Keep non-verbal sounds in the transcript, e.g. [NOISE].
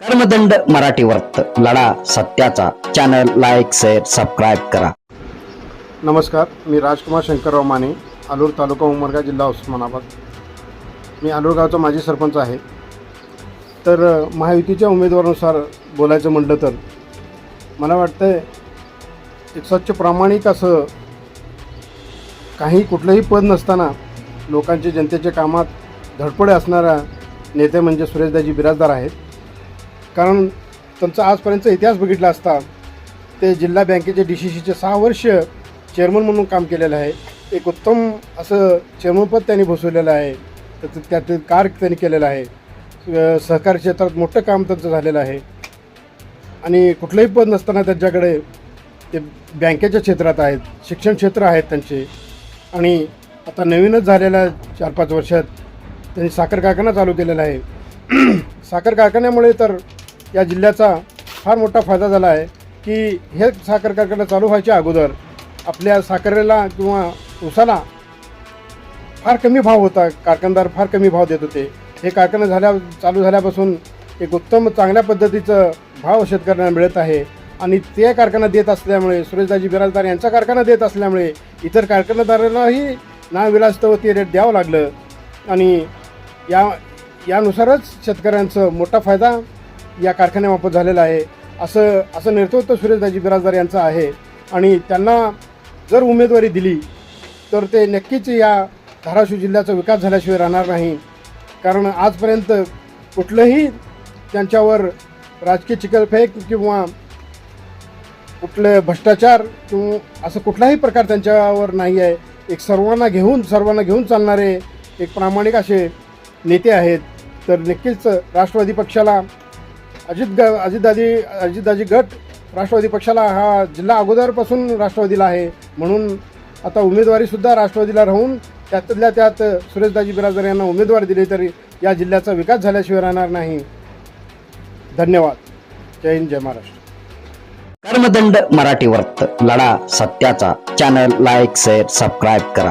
कर्मदंड मराठी वर्त लढा सत्याचा. चॅनल लाईक शेअर सबस्क्राईब करा. नमस्कार मी राजकुमार शंकरराव माने आलूर तालुका उमरगा जिल्हा उस्मानाबाद. मी आलूर गावचा माजी सरपंच आहे. तर महायुतीच्या उमेदवारानुसार बोलायचं म्हटलं तर मला वाटतं एक स्वच्छ प्रामाणिक असं काही कुठलंही पद नसताना लोकांचे जनतेच्या कामात धडपडे असणारा नेते म्हणजे सुरेशदाजी बिराजदार आहेत. कारण त्यांचा आजपर्यंतचा इतिहास बघितला असता ते जिल्हा बँकेचे डी सी सीचे सहा वर्ष चेअरमन म्हणून काम केलेलं आहे. एक उत्तम असं चेअरमनपद त्यांनी बसवलेलं आहे. त्याचं त्यातील कार्य त्यांनी केलेलं आहे. सहकारी क्षेत्रात मोठं काम त्यांचं झालेलं आहे. आणि कुठलंही पद नसताना त्यांच्याकडे ते बँकेच्या क्षेत्रात आहेत शिक्षण क्षेत्र आहेत त्यांचे. आणि आता नवीनच झालेल्या चार पाच वर्षात त्यांनी साखर कारखाना चालू केलेला आहे. [CLEARS THROAT] साखर कारखान्यामुळे तर या जिल्ह्याचा फार मोठा फायदा झाला आहे की हे साखर कारखाना चालू व्हायच्या अगोदर आपल्या साखरेला किंवा उसाला फार कमी भाव होता कारखानदार फार कमी भाव देत होते. हे कारखाना झाल्या चालू झाल्यापासून एक उत्तम चांगल्या पद्धतीचं भाव शेतकऱ्यांना मिळत आहे. आणि ते कारखाना देत असल्यामुळे सुरेशदाजी बिराजदार यांचा कारखाना देत असल्यामुळे इतर कारखानदारांनाही नाविलास्तव ते रेट द्यावं लागलं. आणि या यानुसारच शेतकऱ्यांचं मोठा फायदा या कारखान्यामार्फत झालेलं आहे. असं असं नेतृत्व सुरेशदाजी बिराजदार यांचं आहे. आणि त्यांना जर उमेदवारी दिली तर ते नक्कीच या धाराशिव जिल्ह्याचा विकास झाल्याशिवाय राहणार नाही. कारण आजपर्यंत कुठलंही त्यांच्यावर राजकीय चिकलफेक किंवा कुठले भ्रष्टाचार किंवा असं कुठलाही प्रकार त्यांच्यावर नाही आहे. एक सर्वांना घेऊन सर्वांना घेऊन चालणारे एक प्रामाणिक असे नेते आहेत. तर नक्कीच राष्ट्रवादी पक्षाला अजित ग अजितदादी अजितदाजी गट राष्ट्रवादी पक्षाला हा जिल्हा अगोदरपासून राष्ट्रवादीला आहे. म्हणून आता उमेदवारीसुद्धा राष्ट्रवादीला राहून त्यातल्या त्यात सुरेशदाजी बिराजदार यांना उमेदवारी दिली तरी या जिल्ह्याचा विकास झाल्याशिवाय राहणार नाही. धन्यवाद. जय हिंद जय महाराष्ट्र. कर्मदंड मराठी वर्त. लढा सत्याचा. चॅनल लाईक शेअर सबस्क्राईब करा.